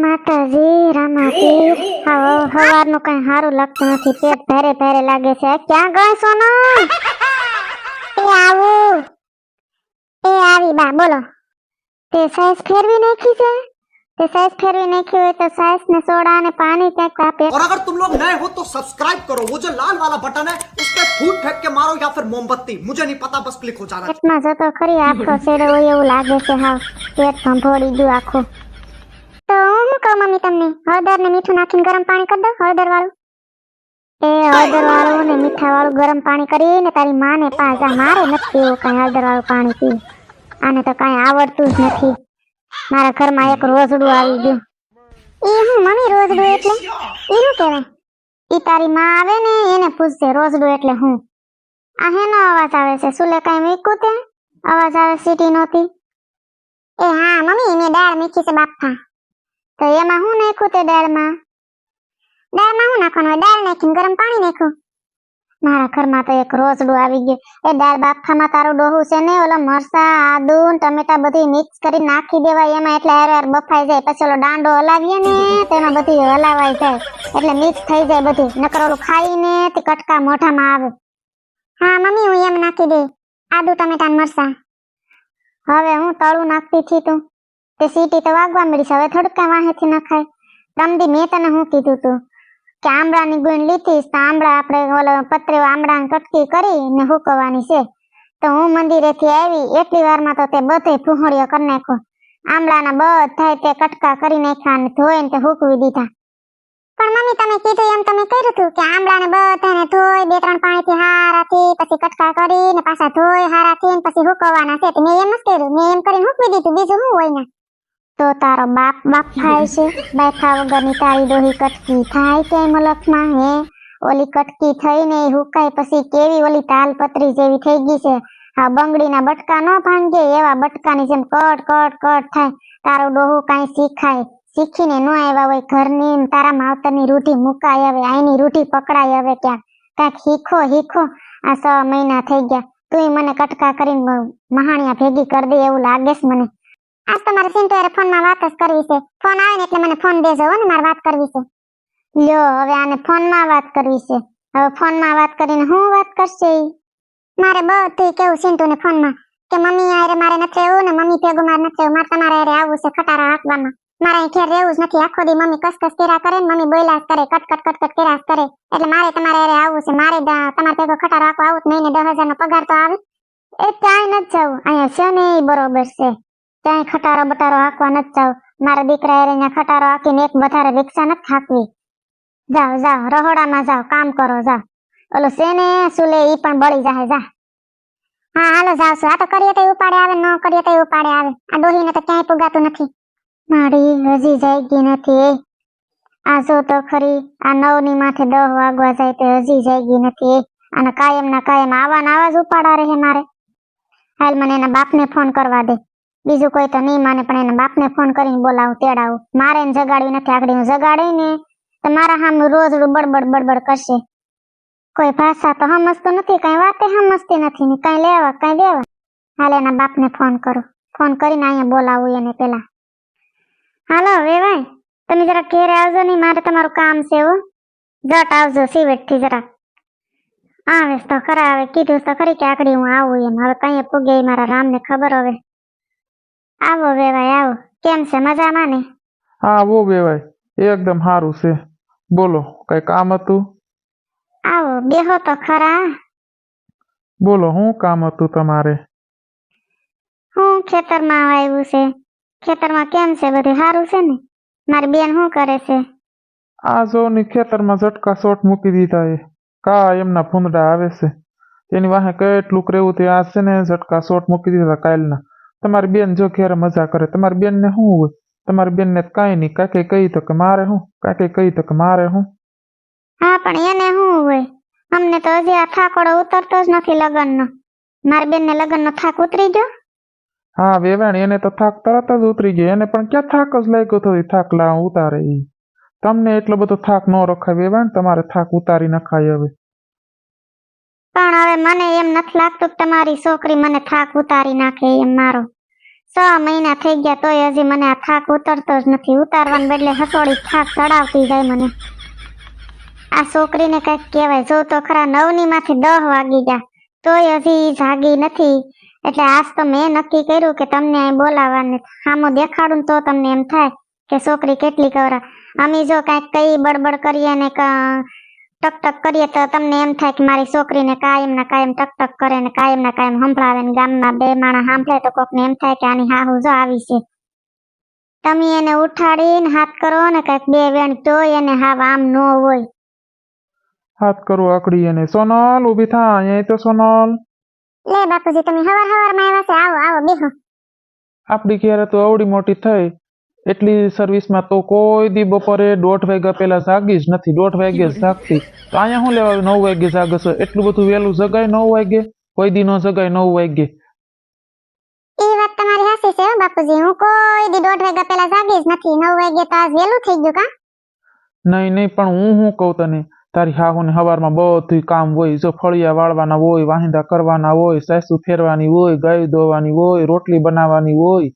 માતાજી રામાજી હા સવારનું કઈ સારું લાગતું નથી પેટ ભારે ભારે લાગે છે ક્યાં ગઈ સોનો એ આવું એ આવી બા બોલો તે સાઈઝ ફેરવી નાખી છે તે સાઈઝ ફેરવી નાખી હોય તો સાઈઝ ને સોડા અને પાણી ક્યાંક આપે और अगर तुम लोग नए हो तो सब्सक्राइब करो वो जो लाल वाला बटन है उस पर फूट फेंक के मारो या फिर मोमबत्ती मुझे नहीं पता बस क्लिक हो जाना चाहिए। પેટમાં જતો ખરી આખો છેડો હોય એવું લાગે છે હાવ પેટ ભંભોળી ગયું આખું તો કહું મમ્મી તમને? હળદર ને મીઠું નાખીને ગરમ પાણી કરી દો હળદર વાળું એ હળદર વાળું ને મીઠા વાળું ગરમ પાણી કરીને તારી માને પાછા મારે નથી એવું કઈ હળદર વાળું પાણી પીવું આને તો કઈ આવડતું જ નથી. મારા ઘરમાં એક રોઝડું આવી ગયું. એ હું મમ્મી રોઝડું એટલે? એ શું કહેવાય? એ તારી માં આવે ને એને પૂછશે રોજડું એટલે હું. આ હેનો અવાજ આવે છે? સુલે કઈ મૂક્યું તે? અવાજ આવે સીટી નહોતી. એ હા મમ્મી મેં દાળ મીઠી છે બાપા. તો એમાં હું નાખ્યું તે દાળમાં? દાળમાં હું નાખવાનું? દાળ નાખીને ગરમ પાણી નાખ્યું મારા ઘરમાં તો એક રોસડું આવી ગયું. એ દાળ બાફામાં તારું ડોહું છે ને? ઓલો મરસા આદુ ટમેટા બધી મિક્સ કરી નાખી દેવાય. એમાં એટલે હારે હાર બફાઈ જાય. પછી ઓલો દાંડો હલાવીએ ને, તેમાં બધી હલાવાઈ જાય. એટલે મિક્સ થઈ જાય બધી. નકર ઓલું ખાઈને તે કટકા મોઢામાં આવે. હા, મમ્મી, હું એમ નાખી દે આદુ, ટમેટા મરસા હવે હું તળું નાખતી છી તું. તે સીટી તો વાગવા મળી છે. હવે થોડુંક કાંઈ વાહેથી નખાય રમદી મેં તને હું કીધું તું? કે આંબળાની ગુણ લીધીશ તો આંબળા આપણે ઓલો પતરે આંબળાની કટકી કરી ને હુકવાની છે. તો હું મંદિરેથી આવી, એટલી વારમાં તો તે બધે ફૂહણીઓ કરી નાખો. આંબળાના બધાય તે કટકા કરી નાખ્યા અને ધોઈને તે હુકવી દીધા. પણ મમ્મી તમે કીધું એમ તમે કર્યું હતું કે આંબળાને બધાને ધોઈ બે ત્રણ પાણીથી હારાથી, પછી કટકા કરીને પાછા ધોઈ હારાથી ને પછી હુકવવાના છે. મેં એમ જ કર્યું. મેં એમ કરીને હુકવી દીધું. બીજું શું હોય ને? તો તારો બાપ બાપ થાય છે બેઠા વગરની તારી ડોહી કટકી થાય કે મલકમાં હે ઓલી કટકી થઈને હુકાય પછી કેવી ઓલી તાલપત્રી જેવી થઈ ગઈ છે હા બંગડીના બટકા ન ભાંગે એવા બટકાની જેમ કટ કટ કટ થાય તારું ડોહું કાંઈ શીખાય શીખીને ન આવ્યા હોય ઘરની તારા માવતરની રૂઢી મુકાય હવે આઈની રૂઢી પકડાય હવે ક્યાંક કાંઈક શીખો શીખો આ છ મહિના થઈ ગયા તુંય મને કટકા કરીને મહાણિયા ભેગી કરી દે એવું લાગે છે મને આજ તમારે સિન્ટુ હારે ફોનમાં વાત કરવી છે. ફોન આવે ને એટલે મને ફોન દેજો ને, મારે વાત કરવી છે. લ્યો, હવે આને ફોનમાં વાત કરવી છે. હવે ફોનમાં વાત કરીને હું વાત કરશે મારે બધું કેવું સિન્ટુને ફોનમાં કે મમ્મી હારે મારે નથી રહેવું ને મમ્મી ભેગું મારે નથી રહેવું, મારે તમારે હારે આવવું છે ખટારા હાંકવામાં. મારે ઘેર રહેવું જ નથી. આખો દી મમ્મી કસકસ કર્યા કરે મમ્મી બોલ્યા કરે, કટ કટ કર્યા કરે. એટલે મારે તમારે હારે આવવું છે. મારે તમારે ભેગો ખટારો હાંકવા આવું જ મહિને દસ હજારનો પગાર તો આવે. એ ક્યાંય નથી જવું. અહીંયા છે ને એ બરોબર છે. ક્યાંય ખટારો બટારો હાંકવા નથી જાવ મારા દીકરા એ ખટારો હાંકીને એક વધારે રિક્ષા નથી હાંકવી. જાઓ જાઓ, રહોડામાં જાઓ, કામ કરો, જાઓ. ઓલો સેને સુલે ઈ પણ બળી જાય જા. હા, હાલો જાવ છું. આ તો કરીએ તો ઉપાડે આવે, ન કરીએ તો ઉપાડે આવે. આ ડોહીને તો ક્યાંય પુગાતું નથી. મારી હજી જાગી નથી. એ આ જો તો ખરી, આ નવની માથે દહ વાગવા જાય તો હજી જાગી નથી. અને કાયમ ના કાયમ આવા આવા જ ઉપાડા રહે મારે. હાલ મને એના બાપને ફોન કરવા દે. બીજું કોઈ તો નહીં માને, પણ એના બાપને ફોન કરીને બોલાવું, તેડાવું. મારે એને નથી આગળ, હું જગાડી ને તો મારા સામે રોજ બડબડ બડબડ કરશે. કોઈ ભાષા તો સમજતું નથી, કઈ વાતે સમજતી નથી ને કઈ લેવા, કઈ દેવા. હાલ એના બાપને ફોન કરું. ફોન કરીને અહીંયા બોલાવું એને પેલા. હાલો, વેવાય, તમે જરા ઘેરે આવજો નહીં, મારે તમારું કામ છે હો. જટ આવજો સિવેટથી જરા. આવે તો ખરા, હવે કીધું તો ખરી કે આકડી હું આવું એમ. હવે કઈ પૂગે મારા મારા રામને ખબર હવે. આવો વેવાય આવો. કેમ છે? મજામાં ને? હા વો ભાઈ એકદમ સારું છે. બોલો કઈ કામ હતું? આવો બેહો તો ખરા. બોલો શું કામ હતું તમારે? હું ખેતરમાં આવ્યું છે. ખેતરમાં કેમ છે? બધું સારું છે ને? મારી બેન શું કરે છે? આ જો ની ખેતરમાં ઝટકા શોટ મૂકી દીધા એ કા એમના ફૂંદડા આવે છે? તેની વાહે કેટલું રેવું તે આ છે ને ઝટકા શોટ મૂકી દીધા કાલના. તમારી બેન જો ઘેરે મજા કરે તમારી બેનને શું હોય? તમારી બેનને કાંઈ નહીં. કાંઈ કહી તો કે મારે શું કાંઈ કહી તો કે મારે શું હા પણ એને શું હોય? અમને તો હજી આ થાકોડો ઉતરતો જ નથી લગ્નનો. મારી બેનને લગ્નનો થાક ઉતરી ગયો? હા વેવાણ એને તો થાક તરત જ ઉતરી ગયો. એને પણ ક્યાં થાક જ લાગ્યો તો થાક લા ઉતારે તમને એટલો બધો થાક ન રખાય વેવાણ તમારે થાક ઉતારી નખાય હવે. પણ હવે મને એમ નથી લાગતું તમારી છોકરી મને થાક ઉતારી નાખે એમ મારો. છ મહિના થઈ ગયા તોય હજી મને આ થાક ઉતરતો જ નથી. ઉતારવાને બદલે હસોડી થાક ચડાવતી જાય મને. આ છોકરીને કંઈક કહેવાય. જો તો ખરા નવની માંથી દહ વાગી ગયા. તોય હજી જાગી નથી. એટલે આજ તો મેં નક્કી કર્યું કે તમને અહીં બોલાવવાને સામો દેખાડું તો તમને એમ થાય કે છોકરી કેટલી કવરા અમે જો કાંઈક કઈ બડબડ કરીએ ને ટક ટક કરીએ તો તમને એમ થાય કે મારી છોકરીને કાયમ ના કાયમ ટક ટક કરે ને કાયમ ના કાયમ સંભળાવે ને ગામમાં બે માણસ સાંભળે તો કોકને એમ થાય કે આની હાહુ જો આવી છે. તમે એને ઉઠાડીને હાથ કરો ને કંઈક બે વેણ તોય એને હાવ આમ નો હોય. હાથ કરો આકડી એને સોનલ ઊભી થા અહીંયા તો સોનલ. લે બાપુજી તમે હવાર હવારમાં આવ્યા છે. આવો આવો બેહો. આપડી ઘેરે તો અવડી મોટી થઈ. એટલી સર્વિસમાં તો કોઈ દી બપોરે દોઢ વાગ્યા પહેલા જાગી જ નથી. દોઢ વાગે જ જાગતી. તો અહીંયા શું લેવા નવ વાગે જાગશો. એટલું બધું વહેલું જગાય નવ વાગે કોઈ દી ન જગાય નવ વાગે એ વાત તમારી હાસી છે હો બાપુજી. હું કોઈ દી દોઢ વાગ્યા પહેલા જાગી જ નથી. નવ વાગે તો આજ વહેલું થઈ ગયું કા? નહીં નહીં પણ હું શું કહું તને? તારી હાહુને સવારમાં બધું કામ હોય. જો ફળિયા વાળવાના હોય વાહિંદા કરવાના હોય સાસુ ફેરવાની હોય ગાય દોવાની હોય રોટલી બનાવવાની હોય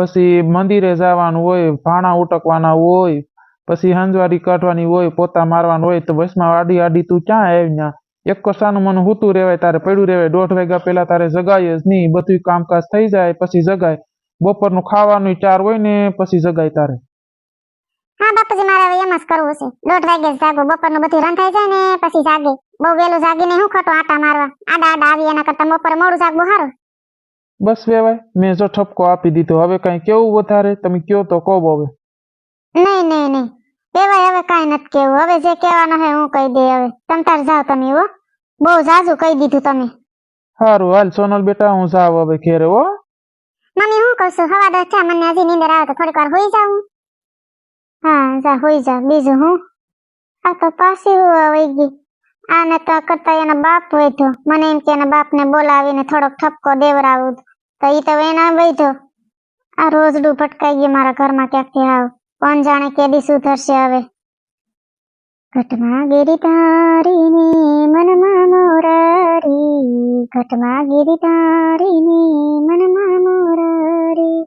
પછી મંદિરે જવાનું હોય, ભાણા ઉટકવાના હોય, પછી હંજવારી કાઢવાની હોય, પોતા મારવાનું હોય, તો બસમાં આડી આડી તું ક્યાં આવી ત્યાં એક કસાનું મને હૂતું રહેવાય, તારે પડ્યું રહેવાય, દોઢ વાગ્યા પહેલા તારે જગાય જ નહીં બધું કામકાજ થઈ જાય, પછી જગાય. બપોરનું ખાવાનું ચાર હોય ને, પછી જગાય તારે. હા, બાપુજી, મારે હવે એમ જ કરવું છે. દોઢ વાગે જાગો, બપોરનું બધું રંધાઈ જાય ને, પછી જાગે. બહુ વહેલું જાગીને હું ખોટો આટા મારવા? આડા આડા આવી એના કરતા બપોરે મોડું જાગવું સારું? બસ વેવાય મેં જો ઠપકો આપી દીધો. હવે કઈ કેવું વધારે? તમે કયો તો કહો હવે. નહીં નહીં નહીં. કહેવાય હવે કાંઈ નથી કેવું હવે જે કહેવાનું હે હું કહી દે હવે. તમ તાર જાઓ તમે હો. બહુ જાજુ કહી દીધું તમે. સારું હાલ સોનલ બેટા હું જાવ હવે ઘેરે હો. મમ્મી હું કહું છું? હવા દસ મને હજી નીંદર આવે તો થોડીક વાર હોઈ જાઉં હા. જા હોઈ જા. બીજું હું? આ તો પાછી વહી ગઈ. આને તો કરતા એના બાપ વૈધો મને એમ કે એના બાપને બોલાવીને થોડોક ઠપકો દેવરાવું. તો એ તો એના વૈધો આ રોજડું ફટકાઈ ગયું મારા ઘરમાં ક્યાંકથી આવ. કોણ જાણે કેદી સુધરશે હવે. ઘટમાં ગીરી તારીની મનમાં મોરારી. ઘટમાં ગીરી તારીની મનમાં મોરારી.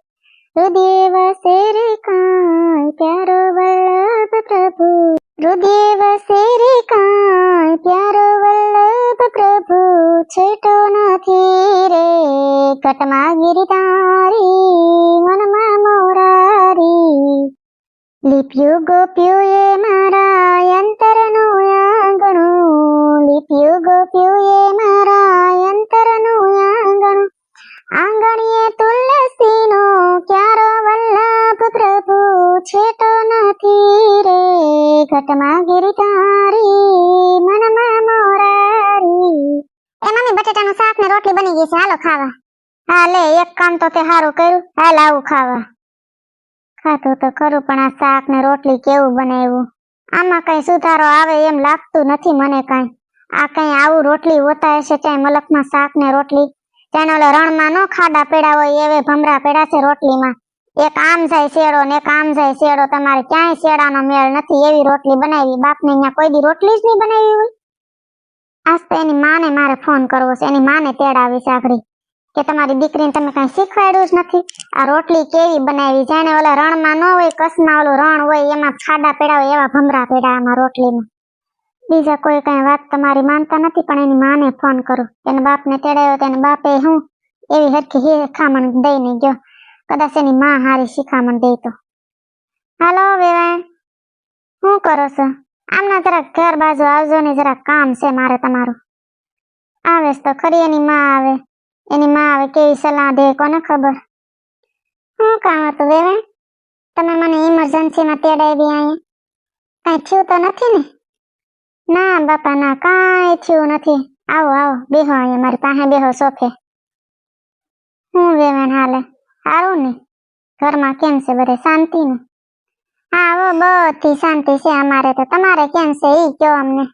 હૃદય વસે રે કાય પ્યારો વલ્લભ પ્રભુ. હૃદય શેરી કાંઈ પ્યારો વલ્લભ પ્રભુ છેટો નથી રે. ઘટમાં ગીરી તારી, મનમાં મોરારી. લીપ્યું ગોપ્યું એ મારા અંતરનું આંગણું. લીપ્યું ગોપ્યું એ ઘટમાં ગીરી તારી મનમાં મોરારી. એ મમ્મી બટેટાનું શાક ને રોટલી બની ગઈ છે, હાલો ખાવા. હાલે, એક કામ તો તે સારું કર્યું. હાલ આવું ખાવા. ખાધું તો ખરું, પણ આ શાક ને રોટલી કેવું બનાવ્યું આમાં કઈ સુધારો આવે એમ લાગતું નથી મને કઈ. આ કઈ આવું રોટલી હોતા હશે ચાહે મલકમાં શાક ને રોટલી? ત્યાં રણમાં નો ખાડા પેડા હોય એવે ભમરા પેડા છે રોટલીમાં. એક આમ જાય શેડો ને એક જાય શેડો તમારે ક્યાંય શેડાનો મેળ નથી. એવી રોટલી બનાવી, બાપને અહીંયા કોઈ દી રોટલી જ નહીં બનાવી હોય. આજ એની માને મારે ફોન કરવો છે, એની માને તેડાવી છે કે તમારી દીકરીને તમે કઈ શીખવાડ્યું જ નથી. આ રોટલી કેવી બનાવી? જાણે ઓલા રણમાં ન હોય કસમાં ઓલું રણ હોય, એમાં ખાડા પેડા હોય, એવા ભમરા પેડા આમાં રોટલીમાં. બીજા કોઈ કઈ વાત તમારી માનતા નથી, પણ એની માને ફોન કરો. એના બાપને તેડાયો, તેને બાપે હું એવી હરખી શિખામણ દઈને ગયો. કદાચ એની માં હારી શિખામણ દે તો. હાલો વેવાય શું કરો છો? આમના જરાક ઘર બાજુ આવજો ને જરાક કામ છે મારે તમારું. આવે તો ખરી એની માં આવે. એની માં આવે કેવી સલાહ દે કોને ખબર? શું કામ હતું વેવાય? તમે મને ઇમરજન્સીમાં તેડાવી અહીંયા કઈ થયું તો નથી ને? ના બાપા, ના, કાંઈ થયું નથી. આવો આવો, બેહો અહીંયા મારી પાસે, બેહો સોફે. હું વેવાન હાલે. સારું ને? ઘરમાં કેમ છે બધે શાંતિ ને હા બધી શાંતિ છે અમારે તો. તમારે કેમ છે ઈ કયો અમને?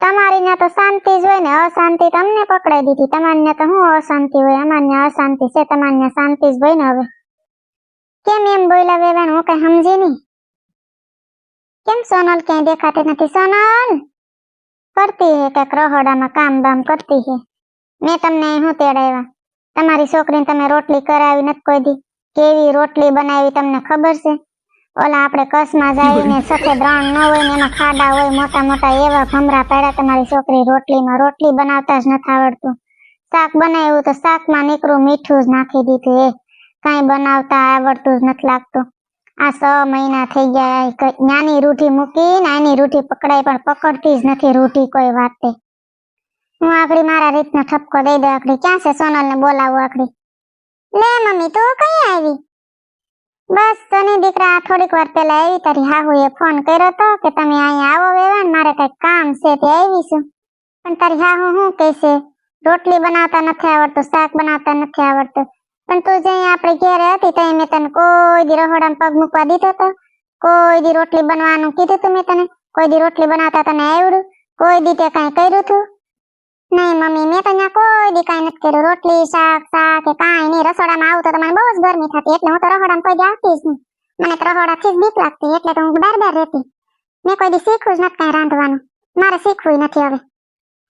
તમારી ને તો શાંતિ જ હોય ને, અશાંતિ તમને પકડાઈ દીધી. તમારી તો શું અશાંતિ હોય? અમારને અશાંતિ છે તમારી શાંતિ જ હોય ને હવે? કેમ એમ બોલ્યા વેવાણ? હું કઈ સમજી નહીં. કેમ સોનલ ક્યાંય દેખાતી નથી? સોનલ! કરતી હે, કંઈક રહોડામાં કામ બામ કરતી હે. મેં તમને શું તેડાવ્યા. તમારી છોકરીને તમે રોટલી કરાવી નથી કોઈ દી કેવી રોટલી બનાવી તમને ખબર છે? ઓલા આપણે કસમાં જઈને સફેદ રણ ન હોય ને એમાં ખાડા હોય, મોટા મોટા એવા ભમરા પડ્યા તમારી છોકરી રોટલીમાં રોટલી બનાવતા જ નથી આવડતું. શાક બનાવ્યું તો શાકમાં નીકળું, મીઠું જ નાખી દીધું એ. કાંઈ બનાવતા આવડતું જ નથી લાગતું. આ સ મહિના થઈ ગયા નાની રૂઢી મૂકી નાની રૂઢી પકડાય પણ પકડતી જ નથી રૂઢી કોઈ વાતે. હું આકડી મારા રીતનો ઠપકો દઈ દઉં આકડી ક્યાં છે સોનલ ને બોલાવું આકડી લે મમ્મી, તું કઈ આવી? બસ તને દીકરા થોડીક વાર પહેલા આવી, તારી હાહુએ ફોન કર્યો તો કે તમે અહીંયા આવો વેવાણ, મારે કંઈક કામ છે, તે આવી પણ તારી હાહુ શું કહેશે રોટલી બનાવતા નથી આવડતું, શાક બનાવતા નથી આવડતું. પણ તું જે આપણે ઘેરે હતી ત્યાં મેં તને કોઈ દી રહોડામાં પગ મૂકવા દીધો તો? કોઈ દી રોટલી બનવાનું કીધું તું મેં તને? કોઈ દી રોટલી બનાવતા તને આવડ્યું? કોઈ દી તે કાંઈ કર્યું તું? નહીં, મમ્મી, મેં તો અહીંયા કોઈ દી કાંઈ નથી કર્યું. રોટલી, શાક શાક કે કાંઈ નહીં. રસોડામાં આવું તો મને બહુ જ ગરમી થતી. એટલે હું તો રસોડામાં કોઈ આવતી જ નહીં. મને તો રસોડાથી જ બીક લાગતી. એટલે તો હું બાર બાર રહેતી. મેં કોઈ દી શીખવું જ નથી કાંઈ રાંધવાનું. મારે શીખવું નથી હવે.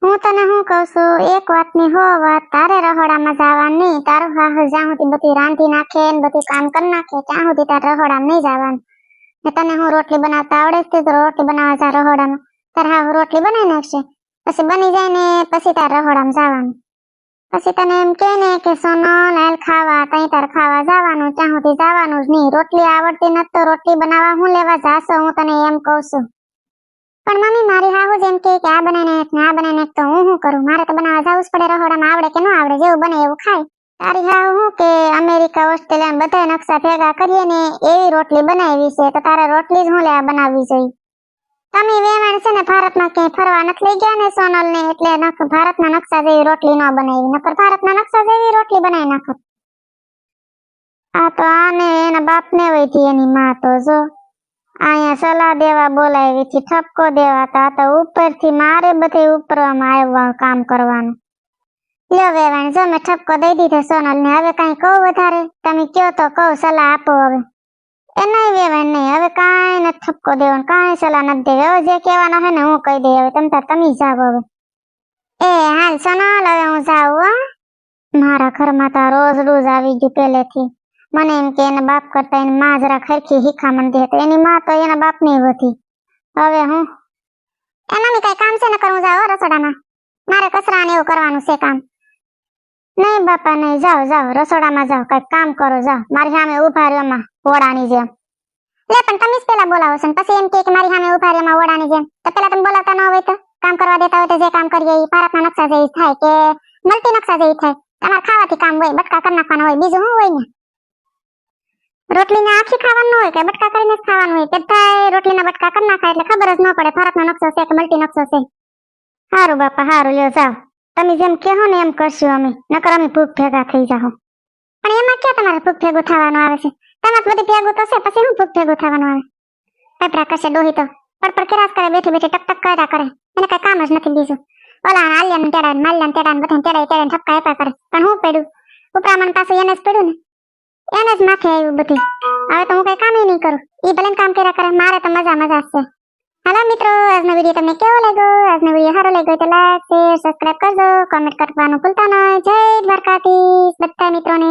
હું તને શું કહું છું? એક વાતની હો વાત. તારે રહોડામાં જવાનું. નહીં તારું હાહુ જ્યાં સુધી બધી રાંધી નાખે ને બધું કામ કરી નાખે, ત્યાં સુધી તારે રહોડામાં નહીં જવાનું. ને તને હું રોટલી બનાવતા આવડે છે તો રોટલી બનાવવા જા રહોડામાં. તારે હાહુ રોટલી બનાવી નાખશે. પછી બની જાય ને પછી તાર રહોડામાં જવાનું. પછી તને એમ કે ને કે સોનો, લાલ ખાવા તઈ તાર ખાવા જવાનું, ત્યાં જવાનું જ નહીં. રોટલી આવડતી નથી તો રોટલી બનાવવા હું લેવા જાશો? હું તને એમ કહું છું. પણ મમ્મી, મારી હાહુ જેમ કે આ બનાવીને નાખ ને બનાવીને નાખ તો હું શું કરું? મારે તો બનાવવા જવું જ પડે રહોડામાં. આવડે કે ન આવડે? જેવું બને એવું ખાય. તારી હાવ હું કે અમેરિકા, ઓસ્ટ્રેલિયા બધા નકશા ભેગા કરીએ ને એવી રોટલી બનાવી છે તો તારે રોટલી જ હું લેવા બનાવવી જોઈએ? તમે વેવાણ છે ને ભારતમાં ક્યાંય ફરવા નથી લઈ ગયા ને સોનલ ને એટલે ભારતના નકશા જેવી રોટલી ન બનાવી. નકર ભારતના નકશા જેવી રોટલી બનાવી નાખત આ તો આને એના બાપને વૈથી એની માં તો જો. અહીંયા સલાહ દેવા બોલાવી હતી ઠપકો દેવા તો આ તો ઉપરથી મારે બધે ઉપરવામાં આવવા કામ કરવાનું. લ્યો વેવાણ, જો મેં ઠપકો દઈ દીધો સોનલ ને હવે કઈ કહું વધારે? તમે કયો તો કહું, સલાહ આપો હવે. એ નહીં વેવાણ નહીં હવે કાંઈ નથી ઠપકો દેવાનો, કાંઈ સલાહ નથી દેવી. હવે જે કહેવાનો હે ને હું કહી દઈ. હવે તમે તાર તમે જાવ હવે. એ હાલ સનાલ, હવે હું જાઉં, હો. મારા ઘરમાં તો રોજ રોજ આવી ગયું પહેલેથી મને એમ કે એના બાપ કરતા એની માં જરા ખરખી હિખામણ દે તો એની માં તો એના બાપની વધી. હવે હું? એમાં કઈ કામ છે ને કરવું? જાવ રસોડામાં. મારે કચરા ને એવું કરવાનું છે કામ. નહીં બાપા, નહીં. જાઓ જાઓ. રસોડામાં જાઓ. કઈ કામ કરો, જાઓ. મારી સામે ઊભા રહ્યો એમાં ઓડાની જેમ. લે, પણ તમે જ પેલા બોલાવો છો પછી એમ કે મારી સામે ઊભા રહ્યો એમાં ઓડાની જેમ. તો પેલા તમે બોલાવતા ન હોય તો? કામ કરવા દેતા હોય તો જે કામ કરીએ એ ભારતના નકશા જેવી થાય કે મલ્ટી નકશા જેવી થાય. તમારે ખાવાથી કામ હોય, બટકા કરી નાખવાના હોય, બીજું શું હોય ને? રોટલીને આખી ખાવાનું હોય કે બટકા કરીને ખાવાનું હોય? બધાય રોટલીના બટકા કરી નાખાય એટલે ખબર જ ન પડે ભારતનો નકશો છે કે મલ્ટી નકશો છે. સારું બાપા સારું લ્યો, જાઓ. તમે જેમ કહો ને એમ કરશું અમે. નકર અમે ભૂખ ભેગા થઈ જાઓ પણ એમાં ક્યાં તમારે ભૂખ ભેગું થવાનું આવે છે? તમારે બધું ભેગું થશે, પછી હું ભૂખ ભેગું થવાનું આવે? પેપરા કરશે ડોહી તો. પર પર કેરાસ કરે, બેઠી બેઠી ટક ટક કર્યા કરે. એને કઈ કામ જ નથી બીજું. ઓલા આલિયાને તેડા માલ્યાને તેડા બધાને તેડા તેડા ઠપકા આપ્યા કરે. પણ હું પડ્યું? ઉપરામણ પાછું એને જ પડ્યું ને? એને જ માથે આવ્યું બધી. હવે તો હું કઈ કામ નહીં કરું. એ ભલે કામ કર્યા કરે, મારે તો મજા મજા છે. હાલો મિત્રો. આજનો વીડિયો તમને કેવો લાગ્યો? આજનો વીડિયો સારો લાગ્યો તો લાઈક શેર સબસ્ક્રાઇબ કરજો. કોમેન્ટ કરવાનું ભૂલતા નહીં જય દ્વારકાધીશ, બધા મિત્રોને.